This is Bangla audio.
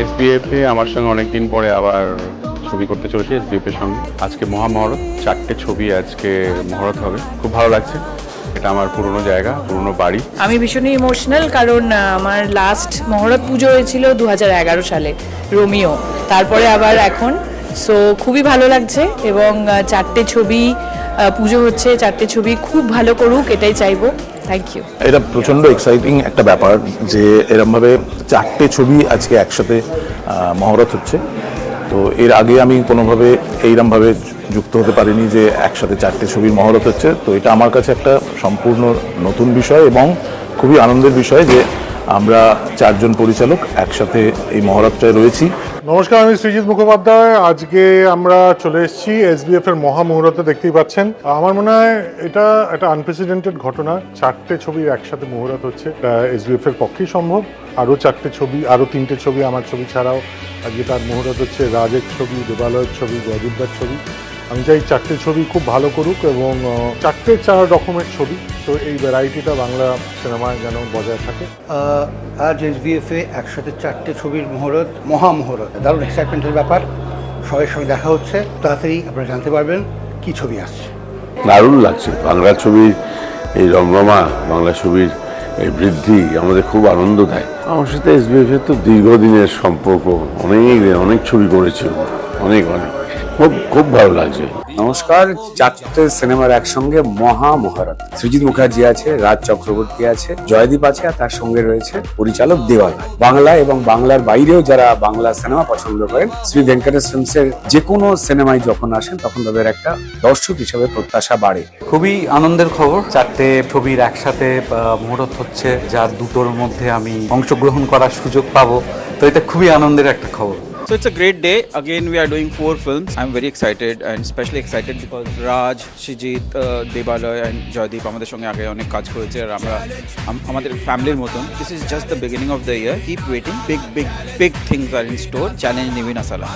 এসবিএফ আমার সঙ্গে অনেকদিন পরে আবার ছবি করতে চলেছি এসবিএফ এর সঙ্গে। আজকে মহামহরত চারটে ছবি আজকে মহরত হবে। খুব ভালো লাগছে। এটা আমার পুরনো জায়গা পুরনো বাড়ি। আমি ভীষণই ইমোশনাল কারণ আমার লাস্ট মহরত পুজো হয়েছিল দু হাজার এগারো সালে রোমিও। তারপরে আবার এখন। সো খুবই ভালো লাগছে এবং চারটে ছবি পুজো হচ্ছে চারটে ছবি খুব ভালো করুক এটাই চাইব। থ্যাংক ইউ এটা প্রচণ্ড এক্সাইটিং একটা ব্যাপার যে এরমভাবে চারটে ছবি আজকে একসাথে মহরত হচ্ছে। তো এর আগে আমি কোনোভাবে এইরমভাবে যুক্ত হতে পারিনি যে একসাথে চারটে ছবির মহরত হচ্ছে। তো এটা আমার কাছে একটা সম্পূর্ণ নতুন বিষয় এবং খুবই আনন্দের বিষয় যে আমরা চারজন পরিচালক একসাথে এই মহরতটায় রয়েছি। নমস্কার, আমি সৃজিৎ মুখোপাধ্যায়। আজকে আমরা চলে এসেছি এসবিএফ এর মহামুহূর্তে দেখতেই পাচ্ছেন। আমার মনে হয় এটা একটা আনপ্রেসিডেন্টেড ঘটনা। চারটে ছবির একসাথে মুহূর্ত হচ্ছে। এসবিএফ এর পক্ষেই সম্ভব। আরও চারটে ছবি, আরও তিনটে ছবি আমার ছবি ছাড়াও আজকে তার মুহূর্ত হচ্ছে। রাজের ছবি, দেবালয়ের ছবি, জয়দীপদার ছবি। আমি চাই চারটে ছবি খুব ভালো করুক এবং চারটে চার রকমের ছবি। তো এই ভ্যারাইটিটা বাংলা সিনেমায় যেন বজায় থাকে। আজ এসবিএফে একসাথে চারটে ছবির মহরত মহামহরত। দারুণ এক্সাইটমেন্টের ব্যাপার। সবাই সঙ্গে দেখা হচ্ছে। তাড়াতাড়ি আপনারা জানতে পারবেন কি ছবি আসছে। দারুণ লাগছে। বাংলা ছবির এই রমরমা বাংলা ছবির এই বৃদ্ধি আমাদের খুব আনন্দ দেয়। আমার সাথে এসবিএফ এর তো দীর্ঘদিনের সম্পর্ক। অনেক অনেক ছবি করেছি অনেক অনেক। খুব খুব ভালো লাগছে। নমস্কার চারটে সিনেমার একসঙ্গে মহা মহারত সৃজিত মুখার্জি আছে রাজ চক্রবর্তী আছে জয়দীপ আছে আর তার সঙ্গে রয়েছে পরিচালক দেওয়াল। বাংলা এবং বাংলার বাইরেও যারা বাংলা সিনেমা পছন্দ করেন শ্রী ভেঙ্কটেশ ফিল্মসের যে কোনো সিনেমায় যখন আসেন তখন তাদের একটা দর্শক হিসেবে প্রত্যাশা বাড়ে। খুবই আনন্দের খবর চারটে ছবির একসাথে মুহূর্ত হচ্ছে যার দুটোর মধ্যে আমি অংশগ্রহণ করার সুযোগ পাবো। তো এটা খুবই আনন্দের একটা খবর। So it's a great day. Again, we are doing four films. I'm very excited and especially excited because Raj, Shijit, uh, Debaloy and Joydeep আমাদের সঙ্গে আগে অনেক কাজ করেছে আর আমরা আম- আমাদের ফ্যামিলির মতন this is just the beginning of the year keep waiting big big big things are in store challenge নিবিনা সালা